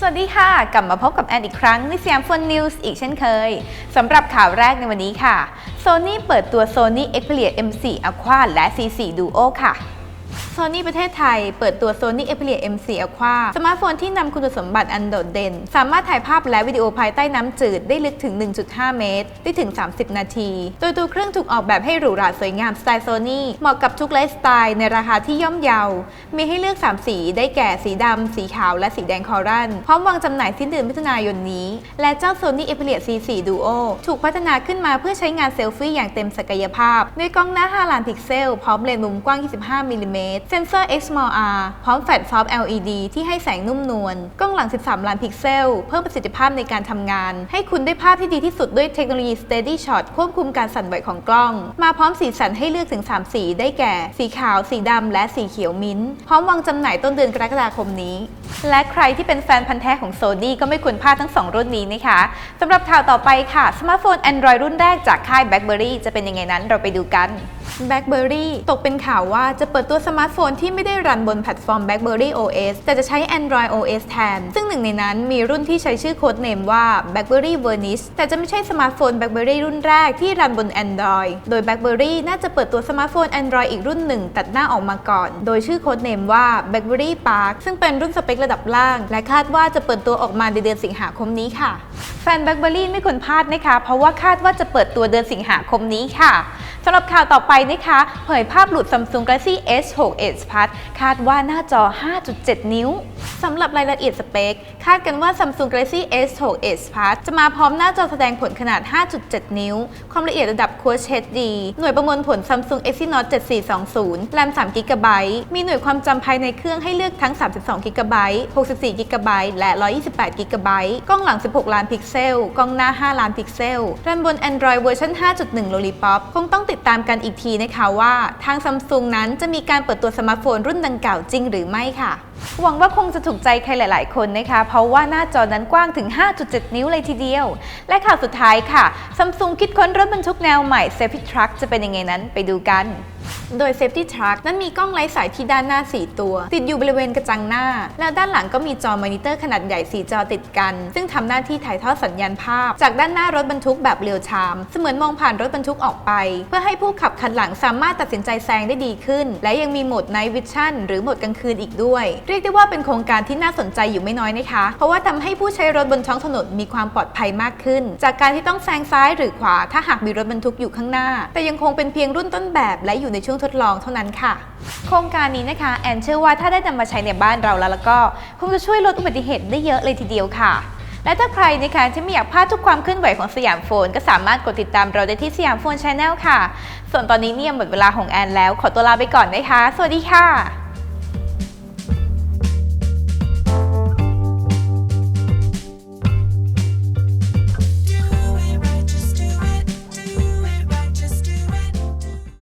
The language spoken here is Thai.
สวัสดีค่ะ กลับมาพบกับแอนอีกครั้งในสยามฟนนิวส์อีกเช่นเคยสำหรับข่าวแรกในวันนี้ค่ะ Sony เปิดตัว Sony Xperia M4 Aqua และ C4 Duo ค่ะ Sony ประเทศไทย เปิดตัว Sony Xperia M4 Aqua สมาร์ทโฟนที่นำคุณสมบัติอันโดดเด่น สามารถถ่ายภาพและวิดีโอภายใต้น้ำจืดได้ลึกถึง 1.5 เมตร ได้ถึง 30 นาที โดยตัวเครื่องถูกออกแบบให้หรูหราสวยงามสไตล์ Sony เหมาะกับทุกไลฟ์สไตล์ในราคาที่ย่อมเยา มีให้เลือก 3 สี ได้แก่สีดำ สีขาว และสีแดงคอรัลพร้อมวางจำหน่ายสิ้นเดือนมิถุนายนนี้ และเจ้า Sony Xperia C4 Duo ถูกพัฒนาขึ้นมาเพื่อใช้งานเซลฟี่อย่างเต็มศักยภาพ ด้วยกล้องหน้า 5 ล้านพิกเซล พร้อมเลนส์มุมกว้าง 25 มิลลิเมตรเซนเซอร์ XMR พร้อมแฟลชซอฟต์ LED ที่ให้แสงนุ่มนวล กล้องหลัง 13 ล้านพิกเซล เพิ่มประสิทธิภาพในการทำงาน ให้คุณได้ภาพที่ดีที่สุดด้วยเทคโนโลยี Steady Shot ควบคุมการสั่นไหวของกล้อง มาพร้อมสีสันให้เลือกถึง 3 สีได้แก่ สีขาว สีดำ และสีเขียวมิ้นท์พร้อมวางจำหน่ายต้นเดือนกรกฎาคมนี้ และใครที่เป็นแฟนพันธ์แท้ของ Sony ก็ไม่ควรพลาดทั้ง 2 รุ่นนี้นะคะสำหรับข่าวต่อไปค่ะสมาร์ทโฟน Android รุ่นแรกจากค่าย BlackBerry จะเป็นยังไงนั้นเราไปดูกัน BlackBerry ตกเป็นข่าวว่าจะเปิดตัวสมาร์ทโฟนที่ไม่ได้รันบนแพลตฟอร์ม BlackBerry OS แต่จะใช้ Android OS แทน ซึ่งหนึ่งในนั้นมีรุ่นที่ใช้ชื่อโค้ดเนมว่า BlackBerry Venice แต่จะไม่ใช่สมาร์ทโฟน BlackBerry รุ่นแรกที่รันบน Android โดย BlackBerry น่าจะเปิดตัวสมาร์ทโฟน Android อีกรุ่นหนึ่งตัดหน้าออกมาก่อน โดยชื่อโค้ดเนมว่า BlackBerry Park ซึ่งเป็นรุ่นสเปคระดับล่าง และคาดว่าจะเปิดตัวออกมาในเดือนสิงหาคมนี้ค่ะ แฟน BlackBerry ไม่ควรพลาดนะคะ เพราะว่าคาดว่าจะเปิดตัวเดือนสิงหาคมนี้ค่ะสำหรับข่าวต่อไปนะคะ เผยภาพหลุด Samsung Galaxy S6 Edge Plus คาดว่าหน้าจอ 5.7 นิ้วสำหรับรายละเอียดสเปค คาดกันว่า Samsung Galaxy S6 Edge Plus จะมาพร้อมหน้าจอแสดงผลขนาด 5.7 นิ้ว ความละเอียดระดับ Quad HD หน่วยประมวลผล Samsung Exynos 7420 RAM 3 g b มีหน่วยความจำภายในเครื่องให้เลือกทั้ง 32 g b 64 g b และ 128 g b กล้องหลัง 16 ล้านพิกเซล กล้องหน้า 5 ล้านพิกเซลรันบน Android เวอร์ชัน5.1 Lollipop คงต้องติดตามกันอีกทีนะคะว่า ทาง Samsung นั้นจะมีการเปิดตัวสมาร์ทโฟนรุ่นดังกล่าวจริงหรือไม่ค่ะ หวังว่าคงจะถูกใจใครหลาย ๆ คนนะคะ เพราะว่าหน้าจอนั้นกว้างถึง 5.7 นิ้วเลยทีเดียว และข่าวสุดท้ายค่ะ Samsung คิดค้นรถบรรทุกแนวใหม่ Safety Truck จะเป็นยังไงนั้นไปดูกัน โดย Safety Truck นั้นมีกล้องไร้สายที่ด้านหน้า 4 ตัว ติดอยู่บริเวณกระจังหน้า แล้วด้านหลังก็มีจอมอนิเตอร์ขนาดใหญ่ 4 จอติดกัน ซึ่งทำหน้าที่ถ่ายทอดสัญญาณภาพ จากด้านหน้ารถบรรทุกแบบเรียลไทม์เสมือนมองผ่านรถบรรทุกออกไป เพื่อให้ผู้ขับคันหลังสามารถตัดสินใจแซงได้ดีขึ้น และยังมีโหมด Night Vision หรือโหมดกลางคืนอีกด้วย เรียกได้ว่าเป็นโครงการที่น่าสนใจอยู่ไม่น้อยนะคะ เพราะว่าทำให้ผู้ใช้รถบนท้องถนนมีความปลอดภัยมากขึ้น จากการที่ต้องแซงซ้ายหรือขวาถ้าหากมีรถบรรทุกอยู่ข้างหน้า แต่ยังคงเป็นเพียงรุ่นต้นแบบและอยู่ในช่วงทดลองเท่านั้นค่ะ โครงการนี้นะคะ แอนเชื่อว่าถ้าได้นำมาใช้ในบ้านเราแล้วแล้วก็คงจะช่วยลดอุบัติเหตุได้เยอะเลยทีเดียวค่ะ และถ้าใครนะคะที่ไม่อยากพลาดทุกความเคลื่อนไหวของสยามโฟน ก็สามารถกดติดตามเราได้ที่สยามโฟนชาแนลค่ะ ส่วนตอนนี้เนี่ยหมดเวลาของแอนแล้ว ขอตัวลาไปก่อนนะคะ สวัสดีค่ะ